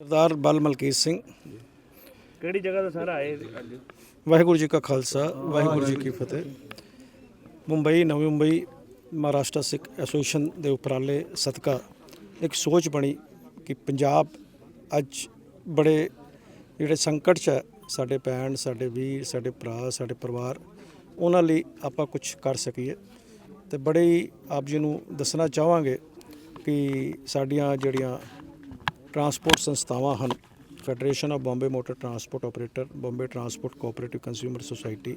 ਸਰਦਾਰ ਬਲ ਮਲਕੀਤ ਸਿੰਘ। ਕਿਹੜੀ ਜਗ੍ਹਾ ਤੋਂ ਸਰ ਆਏ? ਅੱਜ ਵਾਹਿਗੁਰੂ ਜੀ ਕਾ ਖਾਲਸਾ ਵਾਹਿਗੁਰੂ ਜੀ ਕੀ ਫਤਿਹ। ਮੁੰਬਈ ਨਵੀਂ ਮੁੰਬਈ ਮਹਾਰਾਸ਼ਟਰ ਸਿੱਖ ਐਸੋਸੀਏਸ਼ਨ ਦੇ ਉਪਰਾਲੇ ਸਦਕਾ ਇੱਕ ਸੋਚ ਬਣੀ ਕਿ ਪੰਜਾਬ ਅੱਜ ਬੜੇ ਜਿਹੜੇ ਸੰਕਟ 'ਚ ਹੈ ਸਾਡੇ ਭੈਣ ਸਾਡੇ ਵੀਰ ਸਾਡੇ ਭਰਾ ਸਾਡੇ ਪਰਿਵਾਰ ਉਹਨਾਂ ਲਈ ਆਪਾਂ ਕੁਝ ਕਰ ਸਕੀਏ। ਤੇ ਬੜੇ ਆਪ ਜੀ ਨੂੰ ਦੱਸਣਾ ਚਾਹਾਂਗੇ ਕਿ ਸਾਡੀਆਂ ਜਿਹੜੀਆਂ ਟਰਾਂਸਪੋਰਟ ਸੰਸਥਾਵਾਂ ਹਨ। Federation of Bombay motor transport operator Bombay transport cooperative consumer society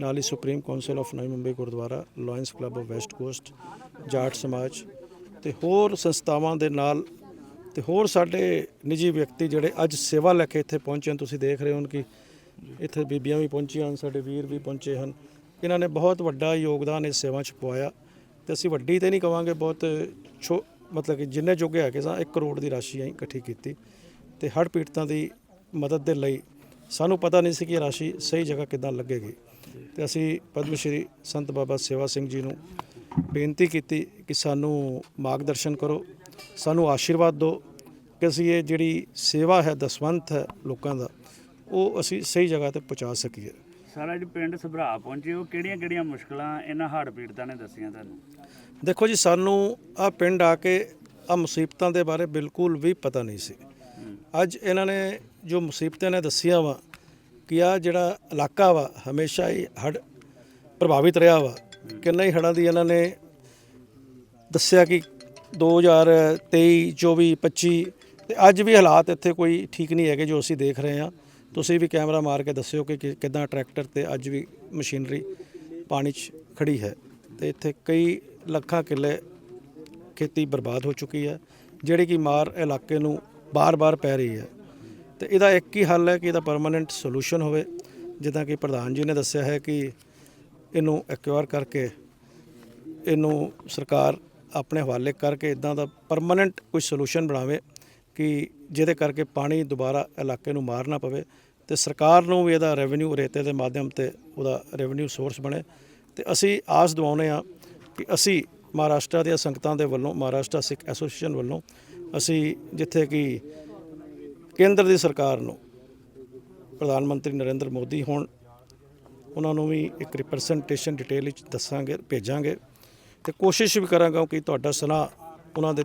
ਨਾਲ ਹੀ supreme council of Navi Mumbai gurdwara lions club of west coast Jat Samaj ਤੇ ਹੋਰ ਸੰਸਥਾਵਾਂ ਦੇ ਨਾਲ ਤੇ ਹੋਰ ਸਾਡੇ ਨਿੱਜੀ ਵਿਅਕਤੀ ਜਿਹੜੇ ਅੱਜ ਸੇਵਾ ਲੈ ਕੇ ਇੱਥੇ ਪਹੁੰਚੇ ਹਨ। ਤੁਸੀਂ ਦੇਖ ਰਹੇ ਹੋ ਕਿ ਇੱਥੇ ਬੀਬੀਆਂ ਵੀ ਪਹੁੰਚੀਆਂ ਹਨ, ਸਾਡੇ ਵੀਰ ਵੀ ਪਹੁੰਚੇ ਹਨ। ਇਹਨਾਂ ਨੇ ਬਹੁਤ ਵੱਡਾ ਯੋਗਦਾਨ ਇਸ ਸੇਵਾ 'ਚ ਪਵਾਇਆ ਤੇ ਅਸੀਂ ਵੱਡੀ ਤੇ ਨਹੀਂ ਕਵਾਂਗੇ, ਬਹੁਤ ਛੋ ਮਤਲਬ ਕਿ ਜਿੰਨੇ ਜੋਗੇ ਹੈਗੇ ਸਾਂ 1 ਕਰੋੜ ਦੀ ਰਾਸ਼ੀ ਅਸੀਂ ਇਕੱਠੀ ਕੀਤੀ ਤੇ ਹੜ੍ਹ ਪੀੜਤਾਂ ਦੀ ਮਦਦ ਦੇ ਲਈ ਸਾਨੂੰ ਪਤਾ ਨਹੀਂ ਸੀ ਕਿ ਇਹ ਰਾਸ਼ੀ ਸਹੀ ਜਗ੍ਹਾ ਕਿੱਦਾਂ ਲੱਗੇਗੀ। ਤੇ ਅਸੀਂ ਪਦਮ ਸ਼੍ਰੀ ਸੰਤ ਬਾਬਾ ਸੇਵਾ ਸਿੰਘ ਜੀ ਨੂੰ ਬੇਨਤੀ ਕੀਤੀ ਕਿ ਸਾਨੂੰ ਮਾਰਗਦਰਸ਼ਨ ਕਰੋ, ਸਾਨੂੰ ਆਸ਼ੀਰਵਾਦ ਦਿਓ ਕਿ ਅਸੀਂ ਇਹ ਜਿਹੜੀ ਸੇਵਾ ਹੈ, ਦਸਵੰਤ ਹੈ ਲੋਕਾਂ ਦਾ, ਉਹ ਅਸੀਂ ਸਹੀ ਜਗ੍ਹਾ ਤੇ ਪਹੁੰਚਾ ਸਕੀਏ। ਸਾਰਾ ਜੀ ਪਿੰਡ ਸਭਰਾ ਪਹੁੰਚੇ ਉਹ ਕਿਹੜੀਆਂ ਕਿਹੜੀਆਂ ਮੁਸ਼ਕਲਾਂ ਇਹਨਾਂ ਹੜ੍ਹ ਪੀੜਤਾਂ ਨੇ ਦੱਸੀਆਂ ਤੁਹਾਨੂੰ? ਦੇਖੋ ਜੀ, ਸਾਨੂੰ ਆ ਪਿੰਡ ਆ ਕੇ ਆ ਮੁਸੀਬਤਾਂ ਦੇ ਬਾਰੇ ਬਿਲਕੁਲ ਵੀ ਪਤਾ ਨਹੀਂ ਸੀ। ਅੱਜ ਇਹਨਾਂ ਨੇ ਜੋ ਮੁਸੀਬਤਾਂ ਨੇ ਦੱਸੀਆਂ ਵਾ ਕਿ ਆ ਜਿਹੜਾ ਇਲਾਕਾ ਵਾ, ਹਮੇਸ਼ਾ ਹੀ ਹੜ ਪ੍ਰਭਾਵਿਤ ਰਿਹਾ ਵਾ। ਕਿੰਨਾ ਹੀ ਹੜ੍ਹਾਂ ਦੀ ਇਹਨਾਂ ਨੇ ਦੱਸਿਆ ਕਿ 2023 24 25 ਤੇ ਅੱਜ ਵੀ ਹਾਲਾਤ ਇੱਥੇ ਕੋਈ ਠੀਕ ਨਹੀਂ ਹੈਗੇ ਜੋ ਅਸੀਂ ਦੇਖ ਰਹੇ ਹਾਂ। ਤੁਸੀਂ ਵੀ ਕੈਮਰਾ ਮਾਰ ਕੇ ਦੱਸਿਓ ਕਿ ਕਿ- ਕਿੱਦਾਂ ਟਰੈਕਟਰ ਤੇ ਅੱਜ ਵੀ ਮਸ਼ੀਨਰੀ ਪਾਣੀ 'ਚ ਖੜੀ ਹੈ ਤੇ ਇੱਥੇ ਕਈ ਲੱਖਾਂ ਕਿੱਲੇ ਖੇਤੀ ਬਰਬਾਦ ਹੋ ਚੁੱਕੀ ਹੈ, ਜਿਹੜੀ ਕਿ ਮਾਰ ਇਲਾਕੇ ਨੂੰ ਬਾਰ-ਬਾਰ ਪੈ ਰਹੀ ਹੈ। ਤੇ ਇਹਦਾ ਇੱਕ ਹੀ ਹੱਲ ਹੈ ਕਿ ਇਹਦਾ ਪਰਮਾਨੈਂਟ ਸੋਲੂਸ਼ਨ ਹੋਵੇ, ਜਿੱਦਾਂ ਕਿ ਪ੍ਰਧਾਨ ਜੀ ਨੇ ਦੱਸਿਆ ਹੈ ਕਿ ਇਹਨੂੰ ਐਕਿਉਰ ਕਰਕੇ ਇਹਨੂੰ ਸਰਕਾਰ ਆਪਣੇ ਹਵਾਲੇ ਕਰਕੇ ਇਦਾਂ ਦਾ ਪਰਮਾਨੈਂਟ ਕੋਈ ਸੋਲੂਸ਼ਨ ਬਣਾਵੇ ਕਿ ਜਿਹਦੇ ਕਰਕੇ ਪਾਣੀ ਦੁਬਾਰਾ ਇਲਾਕੇ ਨੂੰ ਮਾਰ ਨਾ ਪਵੇ। ਤੇ ਸਰਕਾਰ ਨੂੰ ਵੀ ਇਹਦਾ ਰੈਵਨਿਊ ਰੇਤੇ ਦੇ ਮਾਧਿਅਮ ਤੇ ਉਹਦਾ ਰੈਵਨਿਊ ਸੋਰਸ ਬਣੇ। ਤੇ ਅਸੀਂ ਆਸ ਦਿਵਾਉਂਦੇ ਆ ਕਿ ਅਸੀਂ ਮਹਾਰਾਸ਼ਟਰ ਦੀਆਂ ਸੰਗਤਾਂ ਦੇ ਵੱਲੋਂ, ਮਹਾਰਾਸ਼ਟਰ ਸਿੱਖ ਐਸੋਸੀਏਸ਼ਨ ਵੱਲੋਂ ਅਸੀਂ ਜਿੱਥੇ ਕਿ ਕੇਂਦਰ ਦੀ ਸਰਕਾਰ ਨੂੰ ਪ੍ਰਧਾਨ ਮੰਤਰੀ ਨਰਿੰਦਰ ਮੋਦੀ ਹੋਣ, ਉਹਨਾਂ ਨੂੰ ਵੀ ਇੱਕ ਰਿਪਰੈਜ਼ੈਂਟੇਸ਼ਨ ਡਿਟੇਲ ਵਿੱਚ ਦੱਸਾਂਗੇ, ਭੇਜਾਂਗੇ। ਤੇ ਕੋਸ਼ਿਸ਼ ਵੀ ਕਰਾਂਗਾ ਕਿ ਤੁਹਾਡਾ ਸੁਨਾਹ ਉਹਨਾਂ ਦੇ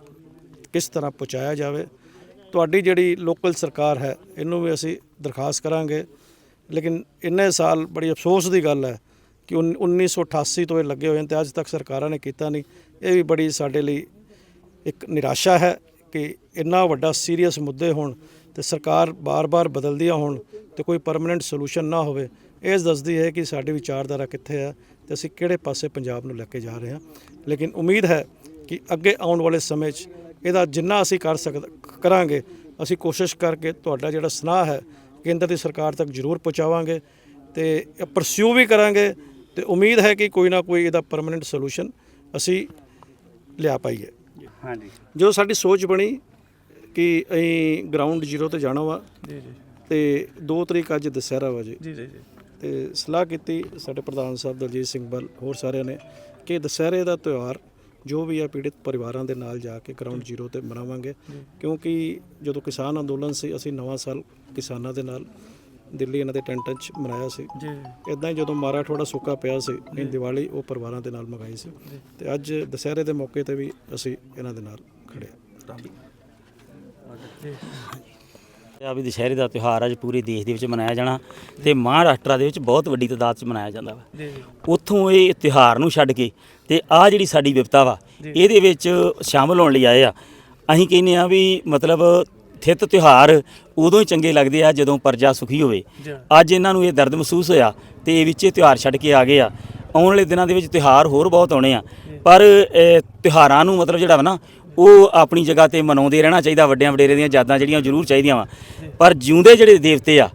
ਕਿਸ ਤਰ੍ਹਾਂ ਪਹੁੰਚਾਇਆ ਜਾਵੇ। ਤੁਹਾਡੀ ਜਿਹੜੀ ਲੋਕਲ ਸਰਕਾਰ ਹੈ, ਇਹਨੂੰ ਵੀ ਅਸੀਂ ਦਰਖਾਸਤ ਕਰਾਂਗੇ। ਲੇਕਿਨ ਇੰਨੇ ਸਾਲ ਬੜੀ ਅਫਸੋਸ ਦੀ ਗੱਲ ਹੈ ਕਿ ਉਨ- 1988 ਤੋਂ ਇਹ ਲੱਗੇ ਹੋਏ ਨੇ ਤੇ ਅੱਜ ਤੱਕ ਸਰਕਾਰਾਂ ਨੇ ਕੀਤਾ ਨਹੀਂ। ਇਹ ਵੀ ਬੜੀ ਸਾਡੇ ਲਈ ਇੱਕ ਨਿਰਾਸ਼ਾ ਹੈ ਕਿ ਇੰਨਾ ਵੱਡਾ ਸੀਰੀਅਸ ਮੁੱਦੇ ਹੋਣ ਤੇ ਸਰਕਾਰ ਬਾਰ-ਬਾਰ ਬਦਲਦੀਆਂ ਹੋਣ ਤੇ ਕੋਈ ਪਰਮਨੈਂਟ ਸੋਲੂਸ਼ਨ ਨਾ ਹੋਵੇ, ਇਹ ਦੱਸਦੀ ਹੈ ਕਿ ਸਾਡੀ ਵਿਚਾਰਧਾਰਾ ਕਿੱਥੇ ਹੈ ਤੇ ਅਸੀਂ ਕਿਹੜੇ ਪਾਸੇ ਪੰਜਾਬ ਨੂੰ ਲੈ ਕੇ ਜਾ ਰਹੇ ਹਾਂ। ਲੇਕਿਨ ਉਮੀਦ ਹੈ ਕਿ ਅੱਗੇ ਆਉਣ ਵਾਲੇ ਸਮੇਂ 'ਚ ਇਹਦਾ ਜਿੰਨਾ ਅਸੀਂ ਕਰ ਸਕਦਾ ਕਰਾਂਗੇ ਅਸੀਂ ਕੋਸ਼ਿਸ਼ ਕਰਕੇ ਤੁਹਾਡਾ ਜਿਹੜਾ ਸੁਨਾਹ ਹੈ ਕੇਂਦਰ ਦੀ ਸਰਕਾਰ ਤੱਕ ਜ਼ਰੂਰ ਪਹੁੰਚਾਵਾਂਗੇ ਤੇ ਪਰਸਿਊ ਵੀ ਕਰਾਂਗੇ ਤੇ ਉਮੀਦ ਹੈ ਕਿ ਕੋਈ ਨਾ ਕੋਈ ਇਹਦਾ ਪਰਮਨੈਂਟ ਸੋਲੂਸ਼ਨ ਅਸੀਂ ਲਿਆ ਪਾਈਏ। ਹਾਂਜੀ। ਜੋ ਸਾਡੀ ਸੋਚ ਬਣੀ ਕਿ ਅਸੀਂ ਗਰਾਊਂਡ ਜ਼ੀਰੋ ਤੇ ਜਾਣਾ ਵਾ ਜੀ ਜੀ। ਤੇ 2 ਤਰੀਕ ਅੱਜ ਦੁਸਹਿਰਾ ਵਾ ਜੀ। ਜੀ ਜੀ ਜੀ। ਤੇ ਸਲਾਹ ਕੀਤੀ ਸਾਡੇ ਪ੍ਰਧਾਨ ਸਾਹਿਬ ਦਲਜੀਤ ਸਿੰਘ ਬਲ ਹੋਰ ਸਾਰਿਆਂ ਨੇ ਕਿ ਦੁਸਹਿਰੇ ਦਾ ਤਿਉਹਾਰ ਜੋ ਵੀ ਆ ਪੀੜਿਤ ਪਰਿਵਾਰਾਂ ਦੇ ਨਾਲ ਜਾ ਕੇ ਗਰਾਊਂਡ ਜ਼ੀਰੋ ਤੇ ਮਨਾਵਾਂਗੇ ਕਿਉਂਕਿ ਜਦੋਂ ਕਿਸਾਨ ਅੰਦੋਲਨ ਸੀ ਅਸੀਂ ਨਵਾਂ ਸਾਲ ਕਿਸਾਨਾਂ ਦੇ ਨਾਲ ਦਿੱਲੀ ਇਹਨਾਂ ਦੇ ਟੈਂਟਾਂ 'ਚ ਮਨਾਇਆ ਸੀ। ਜੀ। ਇਦਾਂ ਹੀ ਜਦੋਂ ਮਾਰਾ ਥੋੜਾ ਸੁੱਕਾ ਪਿਆ ਸੀ ਇਹ ਦੀਵਾਲੀ ਉਹ ਪਰਿਵਾਰਾਂ ਦੇ ਨਾਲ ਮਗਾਈ ਸੀ। ਤੇ ਅੱਜ ਦੁਸਹਿਰੇ ਦੇ ਮੌਕੇ ਤੇ ਵੀ ਅਸੀਂ ਇਹਨਾਂ ਦੇ ਨਾਲ ਖੜੇ ਹਾਂ। ਵੀ ਦੁਸ਼ਹਿਰੇ ਦਾ ਤਿਉਹਾਰ ਅੱਜ ਪੂਰੇ ਦੇਸ਼ ਦੇ ਵਿੱਚ ਮਨਾਇਆ ਜਾਣਾ ਤੇ ਮਹਾਰਾਸ਼ਟਰ ਦੇ ਵਿੱਚ ਬਹੁਤ ਵੱਡੀ ਤਾਦਾਦ 'ਚ ਮਨਾਇਆ ਜਾਂਦਾ ਵਾ। ਉੱਥੋਂ ਇਹ ਤਿਉਹਾਰ ਨੂੰ ਛੱਡ ਕੇ ਤੇ ਆ ਜਿਹੜੀ ਸਾਡੀ ਵਿਪਤਾ ਵਾ ਇਹਦੇ ਵਿੱਚ ਸ਼ਾਮਲ ਹੋਣ ਲਈ ਆਏ ਆ। ਅਸੀਂ ਕਹਿੰਦੇ ਆ ਵੀ ਮਤਲਬ ਥਿੱਤ ਤਿਉਹਾਰ ਉਦੋਂ ਹੀ ਚੰਗੇ ਲੱਗਦੇ ਆ ਜਦੋਂ ਪਰਜਾ ਸੁਖੀ ਹੋਵੇ। ਅੱਜ ਇਹਨਾਂ ਨੂੰ ਇਹ ਦਰਦ ਮਹਿਸੂਸ ਹੋਇਆ ਤੇ ਇਹ ਵਿੱਚ ਇਹ ਤਿਉਹਾਰ ਛੱਡ ਕੇ ਆ ਗਏ ਆ। ਆਉਣ ਵਾਲੇ ਦਿਨਾਂ ਦੇ ਵਿੱਚ ਤਿਉਹਾਰ ਹੋਰ ਬਹੁਤ ਆਉਣੇ ਆ। ਪਰ ਤਿਉਹਾਰਾਂ ਨੂੰ ਮਤਲਬ ਜਿਹੜਾ ਵਾ ਨਾ ਉਹ ਆਪਣੀ ਜਗ੍ਹਾ ਤੇ ਮਨਾਉਂਦੇ ਰਹਿਣਾ ਚਾਹੀਦਾ ਵੱਡਿਆਂ ਵਡੇਰੇ ਦੀਆਂ ਯਾਦਾਂ ਜਿਹੜੀਆਂ ਜ਼ਰੂਰ ਚਾਹੀਦੀਆਂ ਵਾ। ਪਰ ਜਿਉਂਦੇ ਜਿਹੜੇ ਦੇਵਤੇ ਆ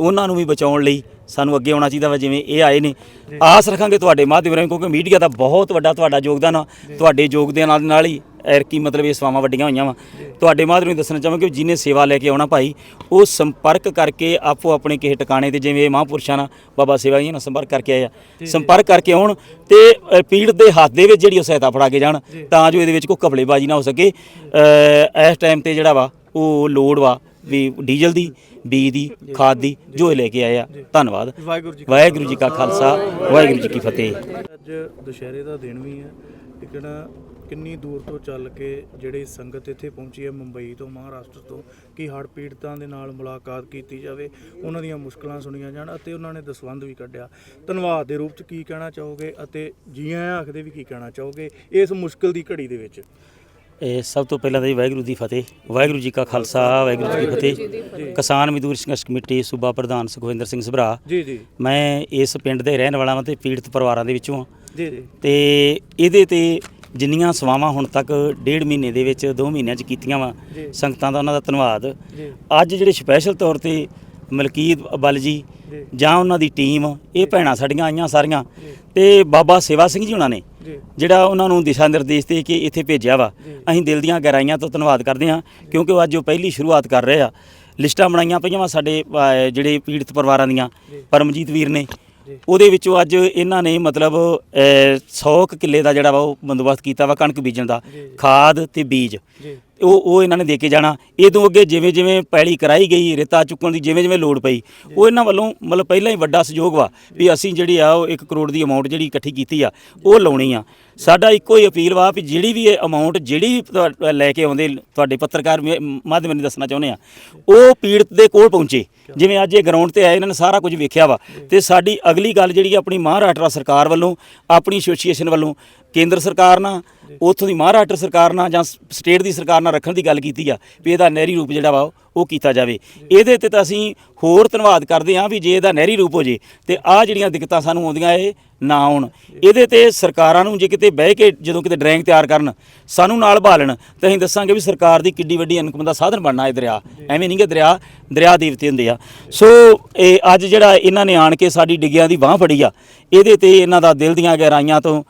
ਉਹਨਾਂ ਨੂੰ ਵੀ ਬਚਾਉਣ ਲਈ ਸਾਨੂੰ ਅੱਗੇ ਆਉਣਾ ਚਾਹੀਦਾ ਵਾ ਜਿਵੇਂ ਇਹ ਆਏ ਨੇ। ਆਸ ਰੱਖਾਂਗੇ ਤੁਹਾਡੇ ਮਾਧਿਅਮ ਰਾਹੀਂ ਕਿਉਂਕਿ ਮੀਡੀਆ ਦਾ ਬਹੁਤ ਵੱਡਾ ਤੁਹਾਡਾ ਯੋਗਦਾਨ ਆ। ਤੁਹਾਡੇ ਯੋਗਦਾਨ ਨਾਲ ਹੀ ਐਰਕੀ ਮਤਲਬ ਇਹ ਸੇਵਾਵਾਂ ਵੱਡੀਆਂ ਹੋਈਆਂ ਵਾ। ਤੁਹਾਡੇ ਮਾਧਿਅਮ ਰਾਹੀਂ ਦੱਸਣਾ ਚਾਹਾਂਗੇ ਕਿ ਜਿਹਨੇ ਸੇਵਾ ਲੈ ਕੇ ਆਉਣਾ ਭਾਈ ਉਹ ਸੰਪਰਕ ਕਰਕੇ ਆਪੋ ਆਪਣੇ ਕਿਸੇ ਟਿਕਾਣੇ ਤੇ ਜਿਵੇਂ ਇਹ ਮਹਾਂਪੁਰਸ਼ਾਂ ਨਾਲ ਬਾਬਾ ਸੇਵਾ ਜੀ ਨਾਲ ਸੰਪਰਕ ਕਰਕੇ ਆਏ ਆ। ਸੰਪਰਕ ਕਰਕੇ ਆਉਣ ਤੇ ਪੀੜ ਦੇ ਹੱਥ ਦੇ ਵਿੱਚ ਜਿਹੜੀ ਉਹ ਸਹਾਇਤਾ ਫੜਾ ਕੇ ਜਾਣ ਤਾਂ ਜੋ ਇਹਦੇ ਵਿੱਚ ਕੋਈ ਕਬਲੇਬਾਜ਼ੀ ਨਾ ਹੋ ਸਕੇ। ਅ, ਇਸ ਟਾਈਮ ਤੇ ਜਿਹੜਾ ਵਾ ਉਹ ਲੋੜ ਵਾ ਵੀ ਡੀਜ਼ਲ ਦੀ ਬੀਜ ਦੀ ਖਾਦ ਦੀ ਜੋ ਇਹ ਲੈ ਕੇ ਆਏ ਆ। ਧੰਨਵਾਦ। ਵਾਹਿਗੁਰੂ ਜੀ ਵਾਹਿਗੁਰੂ ਜੀ ਕਾ ਖਾਲਸਾ। ਵਾਹਿਗੁਰੂ ਜੀ ਕੀ ਫਤਿਹ। ਅੱਜ ਦੁਸ਼ਹਿਰੇ ਦਾ ਦਿਨ ਵੀ ਹੈ ਲੇਕਿਨ ਕਿੰਨੀ ਦੂਰ ਤੋਂ ਚੱਲ ਕੇ ਜਿਹੜੀ ਸੰਗਤ ਇੱਥੇ ਪਹੁੰਚੀ ਹੈ ਮੁੰਬਈ ਤੋਂ ਮਹਾਰਾਸ਼ਟਰ ਤੋਂ ਕਿ ਹੜ੍ਹ ਪੀੜਤਾਂ ਦੇ ਨਾਲ ਮੁਲਾਕਾਤ ਕੀਤੀ ਜਾਵੇ ਉਹਨਾਂ ਦੀਆਂ ਮੁਸ਼ਕਲਾਂ ਸੁਣੀਆਂ ਜਾਣ ਅਤੇ ਉਹਨਾਂ ਨੇ ਦਸਵੰਧ ਵੀ ਕੱਢਿਆ। ਧੰਨਵਾਦ ਦੇ ਰੂਪ ਚ ਕੀ ਕਹਿਣਾ ਚਾਹੋਗੇ ਅਤੇ ਜੀ ਆਇਆਂ ਆਖਦੇ ਵੀ ਕੀ ਕਹਿਣਾ ਚਾਹੋਗੇ ਇਸ ਮੁਸ਼ਕਲ ਦੀ ਘੜੀ ਦੇ ਵਿੱਚ? ਇਹ ਸਭ ਤੋਂ ਪਹਿਲਾਂ ਤਾਂ ਜੀ ਵਾਹਿਗੁਰੂ ਦੀ ਫਤਿਹ ਵਾਹਿਗੁਰੂ ਜੀ ਕਾ ਖਾਲਸਾ ਵਾਹਿਗੁਰੂ ਜੀ ਕੀ ਫਤਿਹ। ਕਿਸਾਨ ਮਜ਼ਦੂਰ ਸੰਘਰਸ਼ ਕਮੇਟੀ ਸੂਬਾ ਪ੍ਰਧਾਨ ਸੁਖਵਿੰਦਰ ਸਿੰਘ ਸਭਰਾ ਜੀ ਜੀ। ਮੈਂ ਇਸ ਪਿੰਡ ਦੇ ਰਹਿਣ ਵਾਲਾ ਹਾਂ ਤੇ ਪੀੜਤ ਪਰਿਵਾਰਾਂ ਦੇ ਵਿੱਚੋਂ ਹਾਂ। ਜੀ ਜੀ। ਤੇ ਇਹਦੇ ਤੇ ਜਿੰਨੀਆਂ ਸਵਾਵਾਂ ਹੁਣ ਤੱਕ ਡੇਢ ਮਹੀਨੇ ਦੇ ਵਿੱਚ 2 ਮਹੀਨਿਆਂ ਚ ਕੀਤੀਆਂ ਵਾ। ਸੰਗਤਾਂ ਦਾ ਉਹਨਾਂ ਦਾ ਧੰਨਵਾਦ ਅੱਜ ਜਿਹੜੇ ਸਪੈਸ਼ਲ ਤੌਰ ਤੇ ਮਲਕੀਤ ਬਲ ਜੀ ਜੀ। ਉਹਨਾਂ ਦੀ ਟੀਮ ਇਹ ਭੈਣਾਂ ਸਾਡੀਆਂ ਆਈਆਂ ਸਾਰੀਆਂ ਤੇ ਬਾਬਾ ਸੇਵਾ ਸਿੰਘ ਜੀ ਉਹਨਾਂ ਨੇ ਜਿਹੜਾ ਉਹਨਾਂ ਨੂੰ ਦਿਸ਼ਾ ਨਿਰਦੇਸ਼ ਦੇ ਕੇ ਇੱਥੇ ਭੇਜਿਆ ਵਾ। ਅਸੀਂ ਦਿਲ ਦੀਆਂ ਗਹਿਰਾਈਆਂ ਤੋਂ ਧੰਨਵਾਦ ਕਰਦੇ ਹਾਂ ਕਿਉਂਕਿ ਉਹ ਅੱਜ ਉਹ ਪਹਿਲੀ ਸ਼ੁਰੂਆਤ ਕਰ ਰਹੇ ਆ ਲਿਸਟਾਂ ਬਣਾਈਆਂ ਪਈਆਂ ਵਾ ਸਾਡੇ ਜਿਹੜੇ ਪੀੜਤ ਪਰਿਵਾਰਾਂ ਦੀਆਂ। ਪਰਮਜੀਤ ਵੀਰ ਨੇ। ਉਹਦੇ ਵਿੱਚੋਂ ਅੱਜ ਇਹਨਾਂ ਨੇ ਮਤਲਬ 100 ਕਿੱਲੇ ਦਾ ਜਿਹੜਾ ਵਾ ਉਹ ਬੰਦੋਬਸਤ ਕੀਤਾ ਵਾ ਕਣਕ ਬੀਜਣ ਦਾ। ਖਾਦ ਤੇ ਬੀਜ। ਉਹ ਉਹ ਇਹਨਾਂ ਨੇ ਦੇ ਕੇ ਜਾਣਾ। ਇਹ ਤੋਂ ਅੱਗੇ ਜਿਵੇਂ ਜਿਵੇਂ ਪੈਲੀ ਕਰਾਈ ਗਈ ਰੇਤਾ ਚੁੱਕਣ ਦੀ ਜਿਵੇਂ ਜਿਵੇਂ ਲੋੜ ਪਈ ਉਹ ਇਹਨਾਂ ਵੱਲੋਂ ਮਤਲਬ ਪਹਿਲਾਂ ਹੀ ਵੱਡਾ ਸਹਿਯੋਗ ਵਾ ਵੀ ਅਸੀਂ ਜਿਹੜੀ ਆ ਉਹ 1 ਕਰੋੜ ਦੀ ਅਮਾਉਂਟ ਜਿਹੜੀ ਇਕੱਠੀ ਕੀਤੀ ਆ ਉਹ ਲਾਉਣੀ ਆ। ਸਾਡਾ ਇੱਕੋ ਹੀ ਅਪੀਲ ਵਾ ਵੀ ਜਿਹੜੀ ਵੀ ਇਹ ਅਮਾਉਂਟ ਜਿਹੜੀ ਵੀ ਤੁਹਾ- ਲੈ ਕੇ ਆਉਂਦੇ ਤੁਹਾਡੇ ਪੱਤਰਕਾਰ ਮੇ- ਮਾਧਿਅਮ ਨੂੰ ਦੱਸਣਾ ਚਾਹੁੰਦੇ ਆ, ਉਹ ਪੀੜਤ ਦੇ ਕੋਲ ਪਹੁੰਚੇ। ਜਿਵੇਂ ਅੱਜ ਇਹ ਗਰਾਊਂਡ ਤੇ ਆਏ, ਇਹਨਾਂ ਨੇ ਸਾਰਾ ਕੁਝ ਵੇਖਿਆ ਵਾ। ਤੇ ਸਾਡੀ ਅਗਲੀ ਗੱਲ ਜਿਹੜੀ ਆ, ਆਪਣੀ ਮਹਾਰਾਸ਼ਟਰ ਸਰਕਾਰ ਵੱਲੋਂ, ਆਪਣੀ ਐਸੋਸੀਏਸ਼ਨ ਵੱਲੋਂ, ਕੇਂਦਰ ਸਰਕਾਰ ਨਾਲ ਉੱਥੋਂ ਦੀ ਮਹਾਰਾਸ਼ਟਰ ਸਰਕਾਰ ਨਾਲ ਜਾਂ ਸਟੇਟ ਦੀ ਸਰਕਾਰ ਨਾਲ ਰੱਖਣ ਦੀ ਗੱਲ ਕੀਤੀ ਆ ਵੀ ਇਹਦਾ ਨਹਿਰੀ ਰੂਪ ਜਿਹੜਾ ਵਾ ਉਹ ਕੀਤਾ ਜਾਵੇ। ਇਹਦੇ ਤੇ ਤਾਂ ਅਸੀਂ ਹੋਰ ਧੰਨਵਾਦ ਕਰਦੇ ਹਾਂ ਵੀ ਜੇ ਇਹਦਾ ਨਹਿਰੀ ਰੂਪ ਹੋ ਜੇ ਤੇ ਆ ਜਿਹੜੀਆਂ ਦਿੱਕਤਾਂ ਸਾਨੂੰ ਆਉਂਦੀਆਂ ਇਹ ਨਾ ਆਉਣ। ਇਹਦੇ ਤੇ ਸਰਕਾਰਾਂ ਨੂੰ ਜੇ ਕਿਤੇ ਬਹਿ ਕੇ ਜਦੋਂ ਕਿਤੇ ਡਰਾਇੰਗ ਤਿਆਰ ਕਰਨ, ਸਾਨੂੰ ਨਾਲ ਭਾਲਣ, ਤਾਂ ਅਸੀਂ ਦੱਸਾਂਗੇ ਵੀ ਸਰਕਾਰ ਦੀ ਕਿੱਡੀ ਵੱਡੀ ਇਨਕਮ ਦਾ ਸਾਧਨ ਬਣਨਾ ਇਹ ਦਰਿਆ। ਐਵੇਂ ਨਹੀਂ ਕਿ ਦਰਿਆ ਦਰਿਆ ਦੇਵਤੇ ਹੁੰਦੇ ਆ। ਸੋ ਇਹ ਅੱਜ ਜਿਹੜਾ ਇਹਨਾਂ ਨੇ ਆਣ ਕੇ ਸਾਡੀ ਡਿੱਗਿਆਂ ਦੀ ਬਾਹ ਫੜੀ ਆ, ਇਹਦੇ ਤੇ ਇਹਨਾਂ ਦਾ ਦਿਲ ਦੀਆਂ ਗਹਿਰਾਈਆਂ ਤੋਂ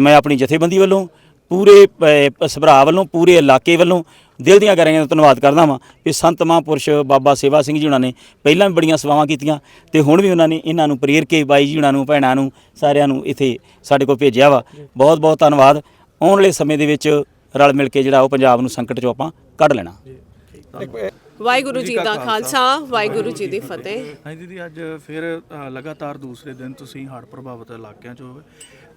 ਮੈਂ ਆਪਣੀ ਜਥੇਬੰਦੀ ਵੱਲੋਂ ਪੂਰੇ ਸਭਰਾ ਵੱਲੋਂ ਪੂਰੇ ਇਲਾਕੇ ਵੱਲੋਂ ਦਿਲ ਦੀਆਂ ਗਹਿਰਾਈਆਂ ਤੋਂ ਧੰਨਵਾਦ ਕਰਦਾ ਵਾਂ ਕਿ ਸੰਤ ਮਹਾਂਪੁਰਸ਼ ਬਾਬਾ ਸੇਵਾ ਸਿੰਘ ਜੀ ਉਹਨਾਂ ਨੇ ਪਹਿਲਾਂ ਵੀ ਬੜੀਆਂ ਸੇਵਾਵਾਂ ਕੀਤੀਆਂ ਤੇ ਹੁਣ ਵੀ ਉਹਨਾਂ ਨੇ ਇਹਨਾਂ ਨੂੰ ਪ੍ਰੇਰ ਕੇ ਬਾਈ ਜੀ ਉਹਨਾਂ ਨੂੰ ਭੈਣਾਂ ਨੂੰ ਸਾਰਿਆਂ ਨੂੰ ਇੱਥੇ ਸਾਡੇ ਕੋਲ ਭੇਜਿਆ ਵਾ। ਬਹੁਤ ਬਹੁਤ ਧੰਨਵਾਦ। ਆਉਣ ਵਾਲੇ ਸਮੇਂ ਦੇ ਵਿੱਚ ਰਲ ਮਿਲ ਕੇ ਜਿਹੜਾ ਉਹ ਪੰਜਾਬ ਨੂੰ ਸੰਕਟ ਚੋਂ ਆਪਾਂ ਕੱਢ ਲੈਣਾ। ਵਾਹਿਗੁਰੂ ਜੀ ਦਾ ਖਾਲਸਾ ਵਾਹਿਗੁਰੂ ਜੀ ਦੀ ਫਤਿਹ। ਹਾਂਜੀ ਦੀਦੀ ਅੱਜ ਫਿਰ ਲਗਾਤਾਰ ਦੂਸਰੇ ਦਿਨ ਤੁਸੀਂ ਹੜ੍ਹ ਪ੍ਰਭਾਵਿਤ ਇਲਾਕਿਆਂ 'ਚ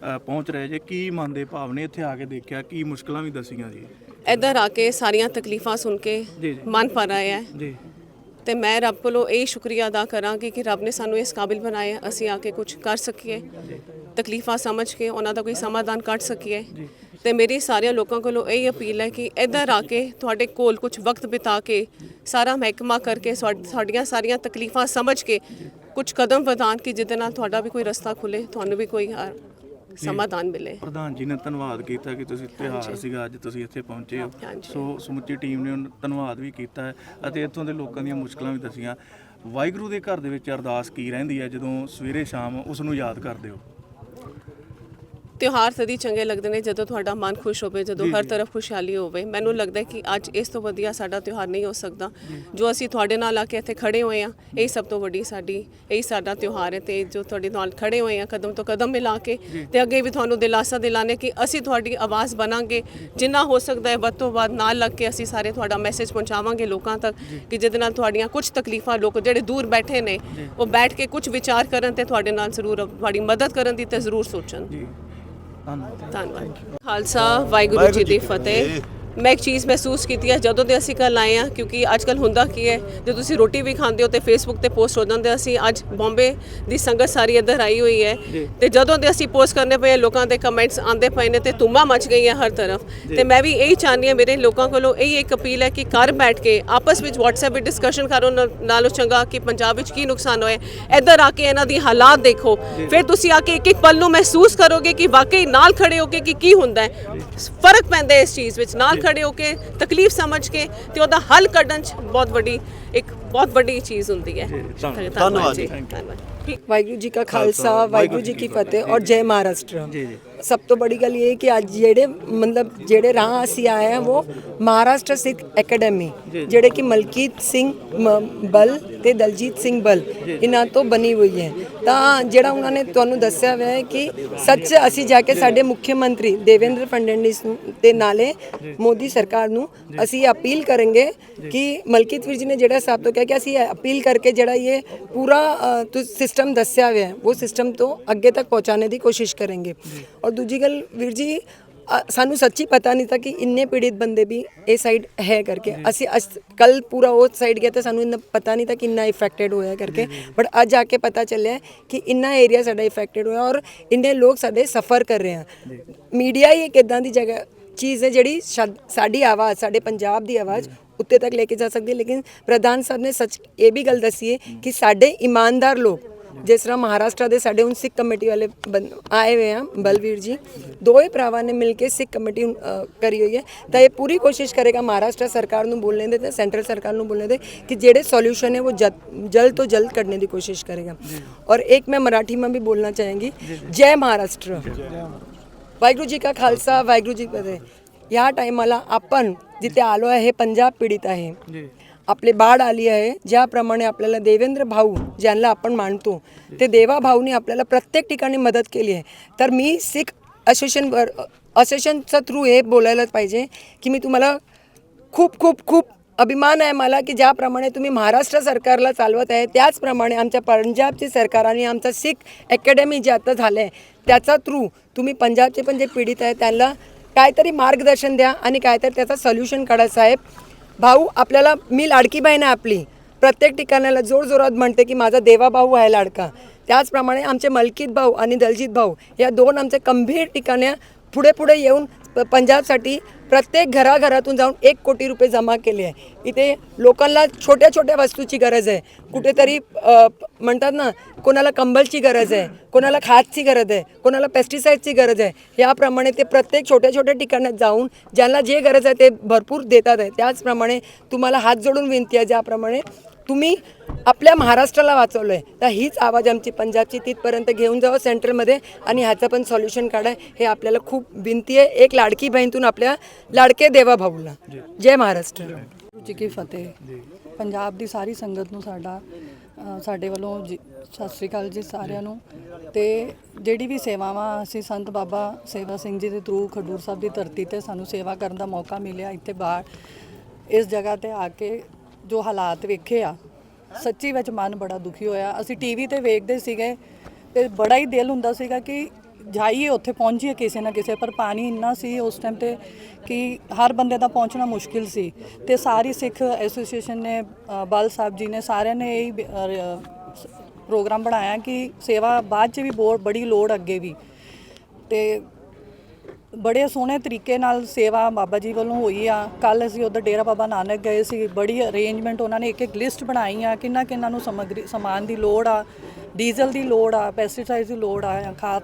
ਪਹੁੰਚ ਰਹੇ ਜੇ ਕੀ ਮਨ ਦੇ ਭਾਵ ਨੇ ਇੱਥੇ ਆ ਕੇ ਦੇਖਿਆ ਕੀ ਮੁਸ਼ਕਲਾਂ ਵੀ ਦਸੀਆਂ ਜੀ? ਇੱਧਰ ਆ ਕੇ ਸਾਰੀਆਂ ਤਕਲੀਫਾਂ ਸੁਣ ਕੇ ਜੀ, ਜੀ। ਮਨ ਭਰ ਆਇਆ ਹੈ। ਜੀ। ਤੇ ਮੈਂ ਰੱਬ ਕੋਲੋਂ ਇਹ ਸ਼ੁਕਰੀਆ ਅਦਾ ਕਰਾਂਗੀ ਕਿ ਰੱਬ ਨੇ ਸਾਨੂੰ ਇਸ ਕਾਬਿਲ ਬਣਾਇਆ ਅਸੀਂ ਆ ਕੇ ਕੁਝ ਕਰ ਸਕੀਏ। ਤਕਲੀਫਾਂ ਸਮਝ ਕੇ ਉਹਨਾਂ ਦਾ ਕੋਈ ਸਮਾਧਾਨ ਕੱਢ ਸਕੀਏ। ਤੇ ਮੇਰੀ ਸਾਰਿਆਂ ਲੋਕਾਂ ਕੋਲੋਂ ਇਹ ਅਪੀਲ ਹੈ ਕਿ ਇੱਧਰ ਆ ਕੇ ਤੁਹਾਡੇ ਕੋਲ ਕੁਝ ਵਕਤ ਬਿਤਾ ਕੇ ਸਾਰਾ ਮਹਿਕਮਾ ਕਰਕੇ ਸਾ- ਸਾਡੀਆਂ ਸਾਰੀਆਂ ਤਕਲੀਫਾਂ ਸਮਝ ਕੇ ਕੁਝ ਕਦਮ ਵਧਾਉਣ ਕਿ ਜਿਹਦੇ ਨਾਲ ਤੁਹਾਡਾ ਵੀ ਕੋਈ ਰਸਤਾ ਖੁੱਲੇ ਤੁਹਾਨੂੰ ਵੀ ਕੋਈ ਸਮਾਧਾਨ ਮਿਲੇ। ਪ੍ਰਧਾਨ ਜੀ ਨੇ ਧੰਨਵਾਦ ਕੀਤਾ ਕਿ ਤੁਸੀਂ ਤਿਉਹਾਰ ਸੀਗਾ ਅੱਜ ਤੁਸੀਂ ਇੱਥੇ ਪਹੁੰਚੇ ਹੋ। ਹਾਂਜੀ। ਸੋ ਸਮੁੱਚੀ ਟੀਮ ਨੇ ਉਹਨਾਂ ਧੰਨਵਾਦ ਵੀ ਕੀਤਾ ਹੈ ਅਤੇ ਇੱਥੋਂ ਦੇ ਲੋਕਾਂ ਦੀਆਂ ਮੁਸ਼ਕਲਾਂ ਵੀ ਦਸੀਆਂ। ਵਾਹਿਗੁਰੂ ਦੇ ਘਰ ਦੇ ਵਿੱਚ ਅਰਦਾਸ ਕੀ ਰਹਿੰਦੀ ਹੈ ਜਦੋਂ ਸਵੇਰੇ ਸ਼ਾਮ ਉਸ ਨੂੰ ਯਾਦ ਕਰਦੇ ਹੋ? ਤਿਉਹਾਰ ਤਦੀ ਚੰਗੇ ਲੱਗਦੇ ਨੇ ਜਦੋਂ ਤੁਹਾਡਾ ਮਨ ਖੁਸ਼ ਹੋਵੇ ਜਦੋਂ ਹਰ ਤਰਫ ਖੁਸ਼ਹਾਲੀ ਹੋਵੇ। ਮੈਨੂੰ ਲੱਗਦਾ ਹੈ ਕਿ ਅੱਜ ਇਸ ਤੋਂ ਵਧੀਆ ਸਾਡਾ ਤਿਉਹਾਰ ਨਹੀਂ ਹੋ ਸਕਦਾ। ਜੋ ਅਸੀਂ ਤੁਹਾਡੇ ਨਾਲ ਆ ਕੇ ਇੱਥੇ ਖੜੇ ਹੋਏ ਆ ਇਹ ਸਭ ਤੋਂ ਵੱਡੀ ਸਾਡੀ ਇਹ ਸਾਡਾ ਤਿਉਹਾਰ ਹੈ ਤੇ ਜੋ ਤੁਹਾਡੇ ਨਾਲ ਖੜੇ ਹੋਏ ਆ ਕਦਮ ਤੋਂ ਕਦਮ ਮਿਲਾ ਕੇ ਤੇ ਅੱਗੇ ਵੀ ਤੁਹਾਨੂੰ ਦਿਲਾਸਾ ਦਿਲਾਣੇ ਕਿ ਅਸੀਂ ਤੁਹਾਡੀ ਆਵਾਜ਼ ਬਣਾਂਗੇ। ਜਿੰਨਾ ਹੋ ਸਕਦਾ ਹੈ ਵੱਧ ਤੋਂ ਵੱਧ ਨਾਲ ਲੱਗ ਕੇ ਅਸੀਂ ਸਾਰੇ ਤੁਹਾਡਾ ਮੈਸੇਜ ਪਹੁੰਚਾਵਾਂਗੇ ਲੋਕਾਂ ਤੱਕ ਕਿ ਜਿਹਦੇ ਨਾਲ ਤੁਹਾਡੀਆਂ ਕੁਝ ਤਕਲੀਫਾਂ ਲੋਕ ਜਿਹੜੇ ਦੂਰ ਬੈਠੇ ਨੇ ਉਹ ਬੈਠ ਕੇ ਕੁਝ ਵਿਚਾਰ ਕਰਨ ਤੇ ਤੁਹਾਡੇ ਨਾਲ ਜ਼ਰੂਰ ਤੁਹਾਡੀ ਮਦਦ ਕਰਨ ਦੀ ਤੇ ਜ਼ਰੂਰ ਸੋਚਣ। ਜੀ। ਧੰਨਵਾਦ। ਖਾਲਸਾ ਵਾਹਿਗੁਰੂ ਜੀ ਦੀ ਫਤਿਹ। ਮੈਂ ਇੱਕ ਚੀਜ਼ ਮਹਿਸੂਸ ਕੀਤੀ ਹੈ ਜਦੋਂ ਦੇ ਅਸੀਂ ਕੱਲ ਆਏ ਆ ਕਿਉਂਕਿ ਅੱਜ ਕੱਲ ਹੁੰਦਾ ਕੀ ਹੈ ਜੇ ਤੁਸੀਂ ਰੋਟੀ ਵੀ ਖਾਂਦੇ ਹੋ ਤੇ ਫੇਸਬੁੱਕ ਤੇ ਪੋਸਟ ਹੋ ਜਾਂਦੇ ਅਸੀਂ ਅੱਜ ਬੰਬੇ ਦੀ ਸੰਗਤ ਸਾਰੀ ਇੱਧਰ ਆਈ ਹੋਈ ਹੈ। ਤੇ ਜਦੋਂ ਦੇ ਅਸੀਂ ਪੋਸਟ ਕਰਨੇ ਪਏ ਲੋਕਾਂ ਦੇ ਕਮੈਂਟਸ ਆਂਦੇ ਪਏ ਨੇ ਤੇ ਤੁਮਾ ਮਚ ਗਈ ਹੈ ਹਰ ਤਰਫ। ਤੇ ਮੈਂ ਵੀ ਇਹੀ ਚਾਹਨੀ ਹਾਂ ਮੇਰੇ ਲੋਕਾਂ ਕੋਲੋਂ ਇਹੀ ਇੱਕ ਅਪੀਲ ਹੈ ਕਿ ਘਰ ਬੈਠ ਕੇ ਆਪਸ ਵਿੱਚ WhatsApp ਵਿੱਚ ਡਿਸਕਸ਼ਨ ਕਰੋ ਨਾਲੋਂ ਚੰਗਾ ਕਿ ਪੰਜਾਬ ਵਿੱਚ ਕੀ ਨੁਕਸਾਨ ਹੋਇਆ ਇੱਧਰ ਆ ਕੇ ਇਹਨਾਂ ਦੀ ਹਾਲਾਤ ਦੇਖੋ। ਫਿਰ ਤੁਸੀਂ ਆ ਕੇ ਇੱਕ ਇੱਕ ਪਲ ਨੂੰ ਮਹਿਸੂਸ ਕਰੋਗੇ ਕਿ ਵਾਕਈ ਨਾਲ ਖੜੇ ਹੋ ਕੇ ਕਿ ਕੀ ਹੁੰਦਾ ਹੈ। ਫ਼ਰਕ ਪੈਂਦਾ ਇਸ ਚੀਜ਼ ਵਿੱਚ ਨਾਲ ਖੜੇ ਹੋ ਕੇ ਤਕਲੀਫ ਸਮਝ ਕੇ ਤੇ ਉਹਦਾ ਹੱਲ ਕੱਢਣ ਚ ਬਹੁਤ ਵੱਡੀ ਇੱਕ ਬਹੁਤ ਵੱਡੀ ਚੀਜ਼ ਹੁੰਦੀ ਹੈ। ਧੰਨਵਾਦ ਜੀ। ਵਾਹਿਗੁਰੂ ਜੀ ਕਾ ਖਾਲਸਾ ਵਾਹਿਗੁਰੂ ਜੀ ਕੀ ਫਤਿਹ ਔਰ ਜੈ ਮਹਾਰਾਸ਼ਟਰ। ਜੀ ਜੀ। ਸਭ ਤੋਂ ਬੜੀ ਗੱਲ ਇਹ ਹੈ ਕਿ ਅੱਜ ਜਿਹੜੇ ਮਤਲਬ ਜਿਹੜੇ ਰਾਹ ਅਸੀਂ ਆਏ ਆ ਉਹ ਮਹਾਰਾਸ਼ਟਰ ਸਿੱਖ ਅਕੈਡਮੀ ਜਿਹੜੇ ਕਿ ਮਲਕੀਤ ਸਿੰਘ ਬਲ ਤੇ ਦਲਜੀਤ ਸਿੰਘ ਬਲ ਇਹਨਾਂ ਤੋਂ ਬਣੀ ਹੋਈ ਹੈ। ਤਾਂ ਜਿਹੜਾ ਉਹਨਾਂ ਨੇ ਤੁਹਾਨੂੰ ਦੱਸਿਆ ਹੋਇਆ ਹੈ ਕਿ ਸੱਚ ਅਸੀਂ ਜਾ ਕੇ ਸਾਡੇ ਮੁੱਖ ਮੰਤਰੀ ਦੇਵੇਂਦਰ ਫਡਣਵੀਸ ਨੂੰ ਤੇ ਨਾਲੇ ਮੋਦੀ ਸਰਕਾਰ ਨੂੰ ਅਸੀਂ ਅਪੀਲ ਕਰਾਂਗੇ ਕਿ ਮਲਕੀਤ ਵੀਰ ਜੀ ਨੇ ਜਿਹੜਾ ਸਾਹਿਬ ਤੋਂ ਕਿਹਾ ਕਿ ਅਸੀਂ ਅਪੀਲ ਕਰਕੇ ਜਿਹੜਾ ਇਹ ਪੂਰਾ ਸਿਸਟਮ ਦੱਸਿਆ ਹੋਇਆ ਹੈ, ਉਹ ਸਿਸਟਮ ਤੋਂ ਅੱਗੇ ਤੱਕ ਪਹੁੰਚਾਉਣ ਦੀ ਕੋਸ਼ਿਸ਼ ਕਰਾਂਗੇ। ਔਰ ਦੂਜੀ ਗੱਲ ਵੀਰ ਜੀ ਸਾਨੂੰ ਸੱਚੀ ਪਤਾ ਨਹੀਂ ਤਾਂ ਕਿ ਇੰਨੇ ਪੀੜਿਤ ਬੰਦੇ ਵੀ ਇਹ ਸਾਈਡ ਹੈ ਕਰਕੇ। ਅਸੀਂ ਕੱਲ ਪੂਰਾ ਉਹ ਸਾਈਡ ਗਿਆ ਤਾਂ ਸਾਨੂੰ ਇੰਨਾ ਪਤਾ ਨਹੀਂ ਤਾਂ ਕਿੰਨਾ ਇਫੈਕਟਡ ਹੋਇਆ ਕਰਕੇ। ਬਟ ਅੱਜ ਆ ਕੇ ਪਤਾ ਚੱਲਿਆ ਕਿ ਇੰਨਾ ਏਰੀਆ ਸਾਡਾ ਇਫੈਕਟਡ ਹੋਇਆ ਔਰ ਇੰਨੇ ਲੋਕ ਸਾਡੇ ਸਫਰ ਕਰ ਰਹੇ ਆ। ਮੀਡੀਆ ਹੀ ਇੱਕ ਇਦਾਂ ਦੀ ਜਗ੍ਹਾ ਚੀਜ਼ ਹੈ ਜਿਹੜੀ ਸਾਡੀ ਆਵਾਜ਼ ਸਾਡੇ ਪੰਜਾਬ ਦੀ ਆਵਾਜ਼ ਉੱਤੇ ਤੱਕ ਲੈ ਕੇ ਜਾ ਸਕਦੀ ਹੈ। ਲੇਕਿਨ ਪ੍ਰਧਾਨ ਸਾਹਿਬ ਨੇ ਸੱਚ ਇਹ ਵੀ ਗੱਲ ਦੱਸੀ ਹੈ ਕਿ ਸਾਡੇ ਇਮਾਨਦਾਰ ਲੋਕ ਜਿਸ ਤਰ੍ਹਾਂ ਮਹਾਰਾਸ਼ਟਰ ਦੇ ਸਾਡੇ ਹੁਣ ਸਿੱਖ ਕਮੇਟੀ ਵਾਲੇ ਆਏ ਹੋਏ ਆ ਬਲਵੀਰ ਜੀ। ਦੋਵੇਂ ਭਰਾਵਾਂ ਨੇ ਮਿਲ ਕੇ ਸਿੱਖ ਕਮੇਟੀ ਕਰੀ ਹੋਈ ਹੈ। ਤਾਂ ਇਹ ਪੂਰੀ ਕੋਸ਼ਿਸ਼ ਕਰੇਗਾ ਮਹਾਰਾਸ਼ਟਰ ਸਰਕਾਰ ਨੂੰ ਬੋਲਣ ਦੇ ਤੇ ਸੈਂਟਰਲ ਸਰਕਾਰ ਨੂੰ ਬੋਲਣ ਦੇ ਕਿ ਜਿਹੜੇ ਸੋਲੂਸ਼ਨ ਹੈ ਉਹ ਜਲਦ ਤੋਂ ਜਲਦ ਕੱਢਣ ਦੀ ਕੋਸ਼ਿਸ਼ ਕਰੇਗਾ। ਔਰ ਇੱਕ और एक मैं मराठी में भी बोलना चाहेंगी जय महाराष्ट्र वाहगुरु जी का खालसा वाहगुरु जी का या टायमाला आपण जिथे आलो आहे ਪੰਜਾਬ ਪੀੜਿਤ ਹੈ। आपले बाढ आली आहे ज्याप्रमाणे आपल्याला देवेंद्र भाऊ ज्यांना आपण मानतो ते देवा भाऊनी आपल्याला प्रत्येक ठिकाणी मदत केली आहे. तर मी सिख असोसिएशनवर असोसिएशनचा थ्रू हे बोलायलाच पाहिजे की मी तुम्हाला खूप खूप खूप अभिमान आहे मला की ज्याप्रमाणे तुम्ही महाराष्ट्र सरकारला चालवत आहे त्याचप्रमाणे आमच्या पंजाबचे सरकार आणि आमचं सिख अकॅडमी जे आता झालं आहे त्याचा थ्रू तुम्ही पंजाबचे पण जे पीडित आहे त्यांना काहीतरी मार्गदर्शन द्या आणि काहीतरी त्याचा सोल्युशन काढा साहेब. भाऊ आपल्याला मी लाडकी बहीण आहे आपली. प्रत्येक ठिकाणाला जोरजोरात म्हणते की माझा देवा भाऊ आहे लाडका. त्याचप्रमाणे आमचे मलकीत भाऊ आणि दलजीत भाऊ या दोन आमचे गंभीर ठिकाण्या पुढे पुढे येऊन प- पंजाबसाठी प्रत्येक घराघरातून जाऊन एक कोटी रुपये जमा केले आहे. इथे लोकांना छोट्या छोट्या वस्तूची गरज आहे. कुठेतरी म्हणतात ना कोणाला कंबलची गरज आहे कोणाला खादची गरज आहे कोणाला पेस्टिसाईडची गरज आहे याप्रमाणे ते प्रत्येक छोट्या छोट्या ठिकाणात जाऊन ज्यांना जे गरज आहे ते भरपूर देतात आहे त्याचप्रमाणे तुम्हाला हात जोडून विनंती आहे ज्याप्रमाणे तुम्ही आपल्या महाराष्ट्राला वाचवलं आहे तर हीच आवाज आमची पंजाबची तिथपर्यंत घेऊन जावं सेंट्रलमध्ये आणि ह्याचं पण सॉल्युशन काढाय हे आपल्याला खूप विनंती आहे एक लाडकी बहीणतून आपल्या ਲਾੜਕੇ ਦੇਵਾ ਭਾਊਲਾ ਜੈ ਮਹਾਰਾਸ਼ਟਰ ਵਾਹਿਗੁਰੂ ਜੀ ਕੀ ਫਤਿਹ ਪੰਜਾਬ ਦੀ ਸਾਰੀ ਸੰਗਤ ਨੂੰ ਸਾਡਾ ਅ, ਸਾਡੇ ਵੱਲੋਂ ਜੀ- ਸਤਿ ਸ੍ਰੀ ਅਕਾਲ ਜੀ ਸਾਰਿਆਂ ਨੂੰ। ਤੇ ਜਿਹੜੀ ਵੀ ਸੇਵਾਵਾਂ ਅਸੀਂ ਸੰਤ ਬਾਬਾ ਸੇਵਾ ਸਿੰਘ ਜੀ ਦੇ ਥਰੂ ਖਡੂਰ ਸਾਹਿਬ ਦੀ ਧਰਤੀ ਤੇ ਸਾਨੂੰ ਸੇਵਾ ਕਰਨ ਦਾ ਮੌਕਾ ਮਿਲਿਆ, ਇੱਥੇ ਬਾਹਰ। ਇਸ ਜਗ੍ਹਾ ਤੇ ਆ ਕੇ ਜੋ ਹਾਲਾਤ ਵੇਖੇ ਆ, ਸੱਚੀ ਵਿੱਚ ਮਨ ਬੜਾ ਦੁਖੀ ਹੋਇਆ। ਅਸੀਂ ਟੀਵੀ ਤੇ ਵੇਖਦੇ ਸੀਗੇ, ਤੇ ਬੜਾ ਹੀ ਦਿਲ ਹੁੰਦਾ ਸੀਗਾ ਕਿ ਜਾਈਏ, ਉੱਥੇ ਪਹੁੰਚੀਏ ਕਿਸੇ ਨਾ ਕਿਸੇ, ਪਰ ਪਾਣੀ ਇੰਨਾ ਸੀ ਉਸ ਟਾਈਮ ਤੇ ਕਿ ਹਰ ਬੰਦੇ ਦਾ ਪਹੁੰਚਣਾ ਮੁਸ਼ਕਿਲ ਸੀ। ਤੇ ਸਾਰੀ ਸਿੱਖ ਐਸੋਸੀਏਸ਼ਨ ਨੇ ਬਾਲ ਸਾਹਿਬ ਜੀ ਨੇ ਸਾਰਿਆਂ ਨੇ ਇਹ ਪ੍ਰੋਗਰਾਮ ਬਣਾਇਆ ਕਿ ਸੇਵਾ ਬਾਅਦ ਚ ਵੀ ਬਹੁਤ ਬੜੀ ਲੋੜ ਅੱਗੇ ਵੀ। ਤੇ ਬੜੇ ਸੋਹਣੇ ਤਰੀਕੇ ਨਾਲ ਸੇਵਾ ਬਾਬਾ ਜੀ ਵੱਲੋਂ ਹੋਈ ਆ। ਕੱਲ ਅਸੀਂ ਉਧਰ ਡੇਰਾ ਬਾਬਾ ਨਾਨਕ ਗਏ ਸੀ, ਬੜੀ ਅਰੇਂਜਮੈਂਟ ਉਹਨਾਂ ਨੇ ਇੱਕ ਇੱਕ ਲਿਸਟ ਬਣਾਈ ਆ, ਕਿੰਨਾ ਕਿੰਨਾ ਨੂੰ ਸਮੱਗਰੀ, ਸਮਾਨ ਦੀ ਲੋੜ ਆ, ਡੀਜ਼ਲ ਦੀ ਲੋੜ ਆ ਪੈਸਟੀਸਾਈਡ ਦੀ ਲੋੜ ਆ, ਜਾਂ ਖਾਦ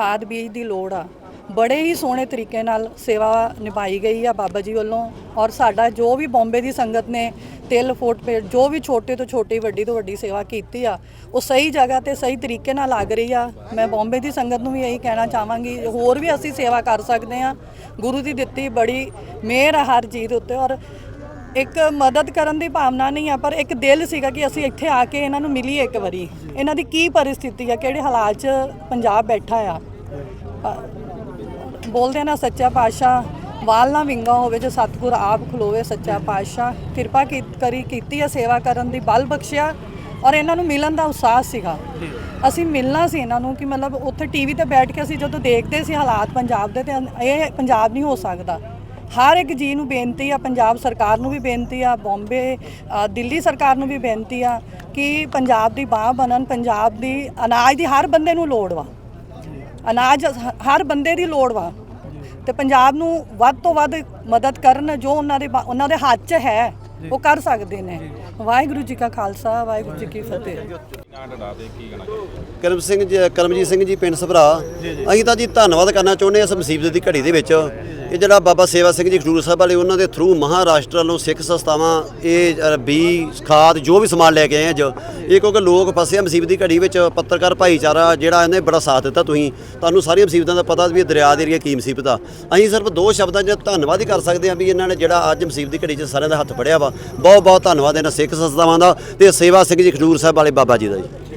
ਖਾਦ ਬੀਜ ਦੀ ਲੋੜ ਆ। ਬੜੇ ਹੀ ਸੋਹਣੇ ਤਰੀਕੇ ਨਾਲ ਸੇਵਾ ਨਿਭਾਈ ਗਈ ਆ ਬਾਬਾ ਜੀ ਵੱਲੋਂ। ਔਰ ਸਾਡਾ ਜੋ ਵੀ ਬੰਬੇ ਦੀ ਸੰਗਤ ਨੇ ਤਿਲ, ਫੋਟ ਪੇ ਜੋ ਵੀ ਛੋਟੇ ਤੋਂ ਛੋਟੀ, ਵੱਡੀ ਤੋਂ ਵੱਡੀ ਸੇਵਾ ਕੀਤੀ ਆ, ਉਹ ਸਹੀ ਜਗ੍ਹਾ ਤੇ ਸਹੀ ਤਰੀਕੇ ਨਾਲ ਲੱਗ ਰਹੀ ਆ। ਮੈਂ ਬੰਬੇ ਦੀ ਸੰਗਤ ਨੂੰ ਵੀ ਇਹੀ ਕਹਿਣਾ ਚਾਹਾਂਗੀ, ਹੋਰ ਵੀ ਅਸੀਂ ਸੇਵਾ ਕਰ ਸਕਦੇ ਆ। ਗੁਰੂ ਦੀ ਦਿੱਤੀ ਬੜੀ ਮਿਹਰ ਆ ਹਰ ਚੀਜ਼ ਉੱਤੇ। ਔਰ ਇੱਕ ਮਦਦ ਕਰਨ ਦੀ ਭਾਵਨਾ ਨਹੀਂ ਆ, ਪਰ ਇੱਕ ਦਿਲ ਸੀਗਾ ਕਿ ਅਸੀਂ ਇੱਥੇ ਆ ਕੇ ਇਹਨਾਂ ਨੂੰ ਮਿਲੀਏ ਇੱਕ ਵਾਰੀ। ਇਹਨਾਂ ਦੀ ਕੀ ਪਰਿਸਥਿਤੀ ਆ, ਕਿਹੜੇ ਹਾਲਾਤ 'ਚ ਪੰਜਾਬ ਬੈਠਾ ਆ। ਬੋਲਦੇ ਨਾ ਸੱਚਾ ਪਾਤਸ਼ਾਹ, ਵਾਲ ਨਾ ਵਿੰਗਾ ਹੋਵੇ ਜੇ ਸਤਿਗੁਰ ਆਪ ਖਲੋਵੇ ਸੱਚਾ ਪਾਤਸ਼ਾਹ। ਕਿਰਪਾ ਕੀ- ਕਰੀ, ਕੀਤੀ ਆ ਸੇਵਾ ਕਰਨ ਦੀ, ਬਲ ਬਖਸ਼ਿਆ ਔਰ ਇਹਨਾਂ ਨੂੰ ਮਿਲਣ ਦਾ ਉਤਸ਼ਾਹ ਸੀਗਾ। ਅਸੀਂ ਮਿਲਣਾ ਸੀ ਇਹਨਾਂ ਨੂੰ ਕਿ ਮਤਲਬ ਉੱਥੇ ਟੀਵੀ ਤੇ ਬੈਠ ਕੇ ਅਸੀਂ ਜਦੋਂ ਦੇਖਦੇ ਸੀ ਹਾਲਾਤ ਪੰਜਾਬ ਦੇ, ਤੇ ਇਹ ਪੰਜਾਬ ਨਹੀਂ ਹੋ ਸਕਦਾ। ਹਰ ਇੱਕ ਜੀ ਨੂੰ ਬੇਨਤੀ ਆ, ਪੰਜਾਬ ਸਰਕਾਰ ਨੂੰ ਵੀ ਬੇਨਤੀ ਆ, ਬੰਬੇ ਦਿੱਲੀ ਸਰਕਾਰ ਨੂੰ ਵੀ ਬੇਨਤੀ ਆ ਕਿ ਪੰਜਾਬ ਦੀ ਬਾਹ ਬਣਨ, ਪੰਜਾਬ ਦੀ ਅਨਾਜ ਦੀ ਹਰ ਬੰਦੇ ਨੂੰ ਲੋੜ ਵਾ। ਅਨਾਜ ਹਰ ਬੰਦੇ ਦੀ ਲੋੜ ਵਾ। ਤੇ ਪੰਜਾਬ ਨੂੰ ਵੱਧ ਤੋਂ ਵੱਧ ਮਦਦ ਕਰਨ ਜੋ ਉਹਨਾਂ ਦੇ ਉਹਨਾਂ ਦੇ ਹੱਥ 'ਚ ਹੈ ਉਹ ਕਰ ਸਕਦੇ ਨੇ। ਵਾਹਿਗੁਰੂ ਜੀ ਕਾ ਖਾਲਸਾ ਵਾਹਿਗੁਰੂ ਜੀ ਕੀ ਫਤਿਹ। ਕਰਮ ਸਿੰਘ ਜੀ ਕਰਮਜੀਤ ਸਿੰਘ ਜੀ ਪਿੰਡ ਸਭਰਾ। ਅਸੀਂ ਤਾਂ ਜੀ ਧੰਨਵਾਦ ਕਰਨਾ ਚਾਹੁੰਦੇ ਹਾਂ ਇਸ ਮੁਸੀਬਤ ਦੀ ਘੜੀ ਦੇ ਵਿੱਚ। ਇਹ ਜਿਹੜਾ ਬਾਬਾ ਸੇਵਾ ਸਿੰਘ ਜੀ ਖਡੂਰ ਸਾਹਿਬ ਵਾਲੇ, ਉਹਨਾਂ ਦੇ ਥਰੂ ਮਹਾਰਾਸ਼ਟਰ ਵੱਲੋਂ ਸਿੱਖ ਸੰਸਥਾਵਾਂ, ਇਹ ਬੀ, ਖਾਦ, ਜੋ ਵੀ ਸਮਾਨ ਲੈ ਕੇ ਆਏ ਅੱਜ ਇਹ ਕਿਉਂਕਿ ਲੋਕ ਫਸੇ ਆ ਮੁਸੀਬਤ ਦੀ ਘੜੀ ਵਿੱਚ, ਪੱਤਰਕਾਰ ਭਾਈਚਾਰਾ ਜਿਹੜਾ ਇਹਨੇ ਬੜਾ ਸਾਥ ਦਿੱਤਾ ਤੁਸੀਂ। ਤੁਹਾਨੂੰ ਸਾਰੀਆਂ ਮੁਸੀਬਤਾਂ ਦਾ ਪਤਾ ਵੀ ਇਹ ਦਰਿਆ ਦੇ ਏਰੀਆ ਕੀ ਮੁਸੀਬਤ ਆ। ਅਸੀਂ ਸਿਰਫ ਦੋ ਸ਼ਬਦਾਂ 'ਚ ਧੰਨਵਾਦ ਹੀ ਕਰ ਸਕਦੇ ਹਾਂ ਵੀ ਇਹਨਾਂ ਨੇ ਜਿਹੜਾ ਅੱਜ ਮੁਸੀਬਤ ਦੀ ਘੜੀ 'ਚ ਸਾਰਿਆਂ ਦਾ ਹੱਥ ਫੜਿਆ ਵਾ। ਬਹੁਤ ਬਹੁਤ ਧੰਨਵਾਦ ਇਹਨਾਂ ਸਿੱਖ ਸੰਸਥਾਵਾਂ ਦਾ ਤੇ ਸੇਵਾ ਸਿੰਘ ਜੀ ਖਡੂਰ ਸਾਹਿਬ ਵਾਲੇ ਬਾਬਾ ਜੀ ਦਾ ਜੀ।